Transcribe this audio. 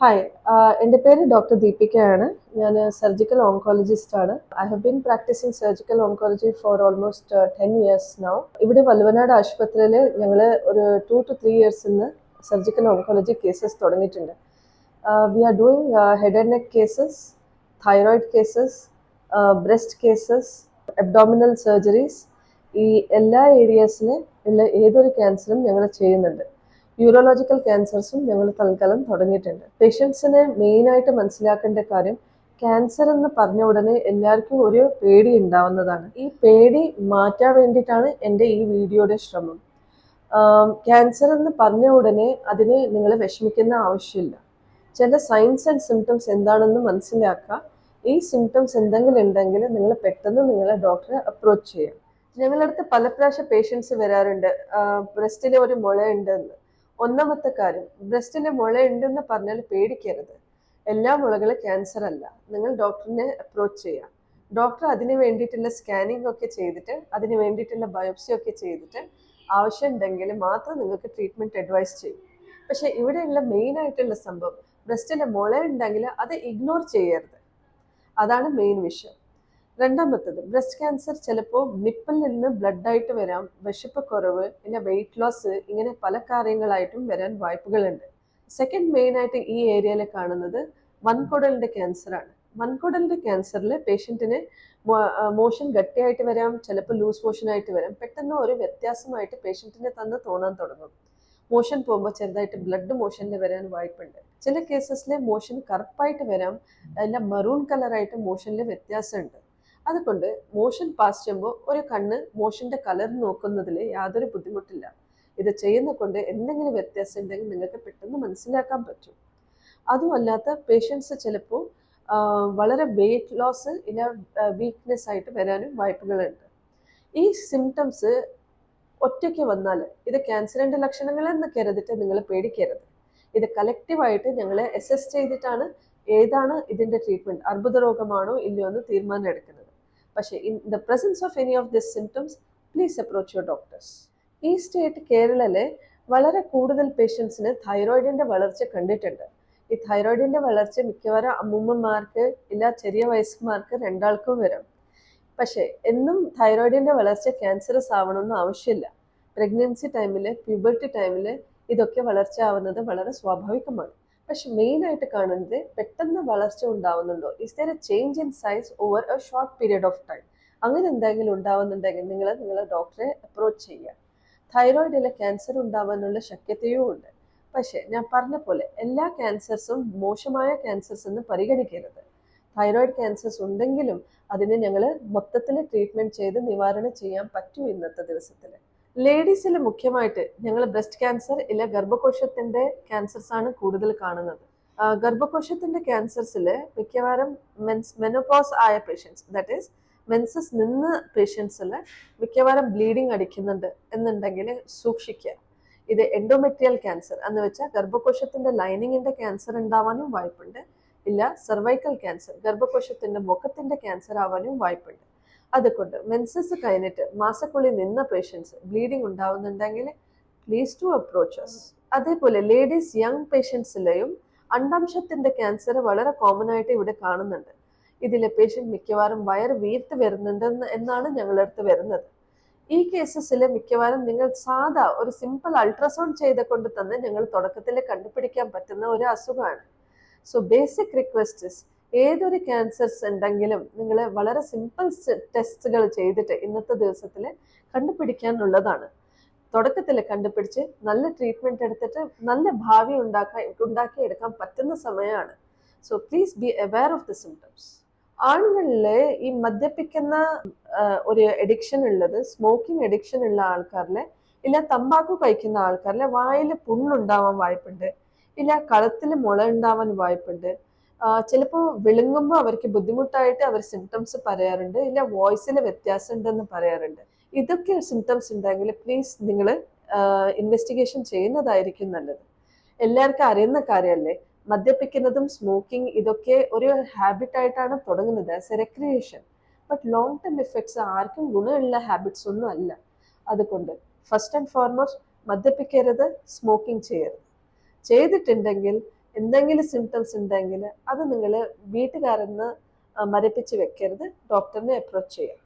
Hi ആഹ് എന്റെ പേര് doctor ദീപികയാണ്. ഞാൻ സർജിക്കൽ ഓങ്കോളജിസ്റ്റ് ആണ്. I have been practising surgical oncology for almost ten years now ഇവിടെ വല്ലുവനാട് ആശുപത്രിയിൽ ഞങ്ങൾ ഒരു ടു ടു ത്രീ ഇയേഴ്സ് നിന്ന് സർജിക്കൽ ഓങ്കോളജി കേസസ് തുടങ്ങിയിട്ടുണ്ട്. We are doing head and neck cases thyroid cases breast cases abdominal surgeries ഈ എല്ലാ ഏരിയാസിലെ ഉള്ള ഏതൊരു ക്യാൻസറും ഞങ്ങൾ ചെയ്യുന്നുണ്ട്. യൂറോളജിക്കൽ ക്യാൻസേഴ്സും ഞങ്ങൾ തൽക്കാലം തുടങ്ങിയിട്ടുണ്ട്. പേഷ്യൻസിനെ മെയിനായിട്ട് മനസ്സിലാക്കേണ്ട കാര്യം ക്യാൻസർ എന്ന് പറഞ്ഞ ഉടനെ എല്ലാവർക്കും ഒരു പേടി ഉണ്ടാവുന്നതാണ്. ഈ പേടി മാറ്റാൻ വേണ്ടിയിട്ടാണ് എന്റെ ഈ വീഡിയോയുടെ ശ്രമം. ക്യാൻസർ എന്ന് പറഞ്ഞ ഉടനെ അതിന് നിങ്ങൾ വിഷമിക്കുന്ന ആവശ്യമില്ല. ചില സൈൻസ് ആൻഡ് സിംറ്റംസ് എന്താണെന്ന് മനസ്സിലാക്കുക. ഈ സിംറ്റംസ് എന്തെങ്കിലും ഉണ്ടെങ്കിൽ നിങ്ങൾ പെട്ടെന്ന് നിങ്ങളെ ഡോക്ടറെ അപ്രോച്ച് ചെയ്യാം. ഞങ്ങളുടെ അടുത്ത് പല പ്രാവശ്യം പേഷ്യൻസ് വരാറുണ്ട്. ബ്രസ്റ്റിലെ ഒരു മുള ഉണ്ടെന്ന് ഒന്നാമത്തെ കാര്യം ബ്രസ്റ്റിലെ മുള ഉണ്ടെന്ന് പറഞ്ഞാൽ പേടിക്കരുത്. എല്ലാ മുളകളും ക്യാൻസർ അല്ല. നിങ്ങൾ ഡോക്ടറിനെ അപ്രോച്ച് ചെയ്യാം. ഡോക്ടർ അതിന് വേണ്ടിയിട്ടുള്ള സ്കാനിങ് ഒക്കെ ചെയ്തിട്ട് അതിന് വേണ്ടിയിട്ടുള്ള ബയോപ്സി ഒക്കെ ചെയ്തിട്ട് ആവശ്യമുണ്ടെങ്കിൽ മാത്രം നിങ്ങൾക്ക് ട്രീറ്റ്മെന്റ് അഡ്വൈസ് ചെയ്യും. പക്ഷേ ഇവിടെയുള്ള മെയിൻ ആയിട്ടുള്ള സംഭവം ബ്രസ്റ്റിലെ മുള ഉണ്ടെങ്കിൽ അത് ഇഗ്നോർ ചെയ്യരുത്. അതാണ് മെയിൻ വിഷയം. രണ്ടാമത്തത് ബ്രസ്റ്റ് ക്യാൻസർ ചിലപ്പോൾ നിപ്പിൽ നിന്ന് ബ്ലഡായിട്ട് വരാം വിശപ്പ് കുറവ് പിന്നെ വെയിറ്റ് ലോസ് ഇങ്ങനെ പല കാര്യങ്ങളായിട്ടും വരാൻ വായ്പകളുണ്ട്. സെക്കൻഡ് മെയിൻ ആയിട്ട് ഈ ഏരിയയിൽ കാണുന്നത് വൻകുടലിന്റെ ക്യാൻസറാണ് വൻകുടലിന്റെ ക്യാൻസറിൽ പേഷ്യന്റിന് മോഷൻ ഗട്ടിയായിട്ട് വരാം ചിലപ്പോൾ ലൂസ് മോഷൻ ആയിട്ട് വരാം. പെട്ടെന്ന് ഒരു വ്യത്യാസമായിട്ട് പേഷ്യന്റിനെ തന്നെ തോന്നാൻ തുടങ്ങും. മോഷൻ പോകുമ്പോൾ ചെറുതായിട്ട് ബ്ലഡ് മോഷനിൽ വരാൻ വായ്പുണ്ട്. ചില കേസസിലെ മോഷൻ കറുപ്പായിട്ട് വരാം അല്ല മറൂൺ കളറായിട്ട് മോഷനിൽ വ്യത്യാസമുണ്ട്. അതുകൊണ്ട് മോഷൻ പാസ് ചെയ്യുമ്പോൾ ഒരു കണ്ണ് മോഷന്റെ കളർ നോക്കുന്നതിൽ യാതൊരു ബുദ്ധിമുട്ടില്ല. ഇത് ചെയ്യുന്ന കൊണ്ട് എന്തെങ്കിലും വ്യത്യാസം ഉണ്ടെങ്കിൽ നിങ്ങൾക്ക് പെട്ടെന്ന് മനസ്സിലാക്കാൻ പറ്റും. അതുമല്ലാത്ത പേഷ്യൻസ് ചിലപ്പോൾ വളരെ വെയിറ്റ് ലോസ് ഇല്ല വീക്ക്നെസ് ആയിട്ട് വരാനും വായ്പകളുണ്ട്. ഈ സിംറ്റംസ് ഒറ്റയ്ക്ക് വന്നാൽ ഇത് ക്യാൻസറിന്റെ ലക്ഷണങ്ങളെന്ന് കരുതിട്ട് നിങ്ങൾ പേടിക്കരുത്. ഇത് കളക്റ്റീവായിട്ട് ഞങ്ങൾ അസസ് ചെയ്തിട്ടാണ് ഏതാണ് ഇതിന്റെ ട്രീറ്റ്മെന്റ് അർബുദ രോഗമാണോ ഇല്ലയോ എന്ന് തീരുമാനം എടുക്കുന്നത് പക്ഷേ in the presence of any of this symptoms please approach your doctors ഈ സ്റ്റേറ്റ് കേരളയിലെ വളരെ കൂടുതൽ പേഷ്യൻസിന് തൈറോയിഡിന്റെ വളർച്ച കണ്ടിട്ടുണ്ട്. ഈ തൈറോയിഡിന്റെ വളർച്ച മിക്കവാറും അമ്മൂമ്മമാർക്ക് ഇല്ല ചെറിയ വയസ്സുമാർക്ക് രണ്ടാൾക്കും വരും. പക്ഷേ എന്നും തൈറോയിഡിന്റെ വളർച്ച ക്യാൻസറസ് ആവണമെന്ന് ആവശ്യമില്ല. പ്രഗ്നൻസി ടൈമിൽ പ്യൂബർട്ടി ടൈമിൽ ഇതൊക്കെ വളർച്ച ആവുന്നത് വളരെ സ്വാഭാവികമാണ്. പക്ഷെ മെയിൻ ആയിട്ട് കാണുന്നത് പെട്ടെന്ന് വളർച്ച ഉണ്ടാവുന്നുണ്ടോ? Is there a change in size over a short period of time അങ്ങനെ എന്തെങ്കിലും ഉണ്ടാവുന്നുണ്ടെങ്കിൽ നിങ്ങൾ നിങ്ങളെ ഡോക്ടറെ അപ്രോച്ച് ചെയ്യുക. തൈറോയിഡിലെ ക്യാൻസർ ഉണ്ടാവാനുള്ള ശക്യതയും ഉണ്ട്. പക്ഷേ ഞാൻ പറഞ്ഞ പോലെ എല്ലാ ക്യാൻസേഴ്സും മോശമായ ക്യാൻസേഴ്സ് എന്ന് പരിഗണിക്കരുത്. തൈറോയിഡ് ക്യാൻസേഴ്സ് ഉണ്ടെങ്കിലും അതിനെ ഞങ്ങൾ മൊത്തത്തിൽ ട്രീറ്റ്മെന്റ് ചെയ്ത് നിവാരണം ചെയ്യാൻ പറ്റും ഇന്നത്തെ ദിവസത്തിൽ ലേഡീസിൽ മുഖ്യമായിട്ട് ഞങ്ങൾ ബ്രസ്റ്റ് ക്യാൻസർ ഇല്ല ഗർഭകോശത്തിന്റെ ക്യാൻസർസ് ആണ് കൂടുതൽ കാണുന്നത്. ഗർഭകോശത്തിന്റെ ക്യാൻസർസിൽ മിക്കവാറും മെൻസ് മെനോപോസ് ആയ പേഷ്യൻസ് ദാറ്റ് ഈസ് മെൻസസ് നിന്ന് പേഷ്യൻസിൽ മിക്കവാറും ബ്ലീഡിങ് അടിക്കുന്നുണ്ട് എന്നുണ്ടെങ്കിൽ സൂക്ഷിക്കുക. ഇത് എൻഡോമെട്രിയൽ ക്യാൻസർ എന്ന് വെച്ചാൽ ഗർഭകോശത്തിന്റെ ലൈനിങ്ങിന്റെ ക്യാൻസർ ഉണ്ടാവാനും വായ്പുണ്ട്. ഇല്ല സർവൈക്കൽ ക്യാൻസർ ഗർഭകോശത്തിന്റെ മുഖത്തിന്റെ ക്യാൻസർ ആവാനും വായ്പുണ്ട്. അതുകൊണ്ട് മെൻസസ് കഴിഞ്ഞിട്ട് മാസക്കുള്ളിൽ നിന്ന പേഷ്യൻസ് ബ്ലീഡിങ് ഉണ്ടാവുന്നുണ്ടെങ്കിൽ പ്ലീസ് ടു അപ്രോച്ചസ് അതേപോലെ ലേഡീസ് യങ് പേഷ്യൻസിലെയും അണ്ടാംശത്തിന്റെ ക്യാൻസർ വളരെ കോമൺ ആയിട്ട് ഇവിടെ കാണുന്നുണ്ട്. ഇതിലെ പേഷ്യന്റ് മിക്കവാറും വയർ വീർത്ത് വരുന്നുണ്ടെന്ന് എന്നാണ് ഞങ്ങളടുത്ത് വരുന്നത്. ഈ കേസസിൽ മിക്കവാറും നിങ്ങൾ സാധാ ഒരു സിമ്പിൾ അൾട്രാസൗണ്ട് ചെയ്ത കൊണ്ട് തന്നെ ഞങ്ങൾ തുടക്കത്തിൽ കണ്ടുപിടിക്കാൻ പറ്റുന്ന ഒരു അസുഖമാണ്. സോ ബേസിക് റിക്വസ്റ്റ്സ് ഏതൊരു ക്യാൻസർസ് ഉണ്ടെങ്കിലും നിങ്ങൾ വളരെ സിമ്പിൾ ടെസ്റ്റുകൾ ചെയ്തിട്ട് ഇന്നത്തെ ദിവസത്തിൽ കണ്ടുപിടിക്കാനുള്ളതാണ്. തുടക്കത്തിൽ കണ്ടുപിടിച്ച് നല്ല ട്രീറ്റ്മെന്റ് എടുത്തിട്ട് നല്ല ഭാവി ഉണ്ടാക്കാൻ ഉണ്ടാക്കിയെടുക്കാൻ പറ്റുന്ന സമയമാണ്. So please be aware of the symptoms ആണുങ്ങളിൽ ഈ മദ്യപിക്കുന്ന ഒരു എഡിക്ഷൻ ഉള്ളത് സ്മോക്കിംഗ് എഡിക്ഷൻ ഉള്ള ആൾക്കാരിലെ ഇല്ല തമ്പാക്കു കഴിക്കുന്ന ആൾക്കാരിലെ വായിൽ പുണ്ണുണ്ടാവാൻ വായ്പുണ്ട് ഇല്ല കളത്തിൽ മുള ഉണ്ടാവാൻ വായ്പുണ്ട് ചിലപ്പോൾ വിളുങ്ങുമ്പോൾ അവർക്ക് ബുദ്ധിമുട്ടായിട്ട് അവർ സിംറ്റംസ് പറയാറുണ്ട് ഇല്ല വോയിസിൽ വ്യത്യാസം ഉണ്ടെന്ന് പറയാറുണ്ട്. ഇതൊക്കെ സിംറ്റംസ് ഉണ്ടെങ്കിൽ പ്ലീസ് നിങ്ങൾ ഇൻവെസ്റ്റിഗേഷൻ ചെയ്യുന്നതായിരിക്കും നല്ലത്. എല്ലാവർക്കും അറിയുന്ന കാര്യമല്ലേ? മദ്യപിക്കുന്നതും സ്മോക്കിംഗ് ഇതൊക്കെ ഒരു ഹാബിറ്റായിട്ടാണ് തുടങ്ങുന്നത് as a recreation but long term effects ആർക്കും ഗുണമുള്ള ഹാബിറ്റ്സ് ഒന്നും അല്ല. അതുകൊണ്ട് ഫസ്റ്റ് ആൻഡ് ഫോർമോസ്റ്റ് മദ്യപിക്കരുത് സ്മോക്കിംഗ് ചെയ്യരുത്. ചെയ്തിട്ടുണ്ടെങ്കിൽ എന്തെങ്കിലും സിംറ്റംസ് ഉണ്ടെങ്കിൽ അത് നിങ്ങൾ വീട്ടുകാരെന്ന് മരപ്പിച്ച് വെക്കരുത്. ഡോക്ടറിനെ അപ്രോച്ച് ചെയ്യാം.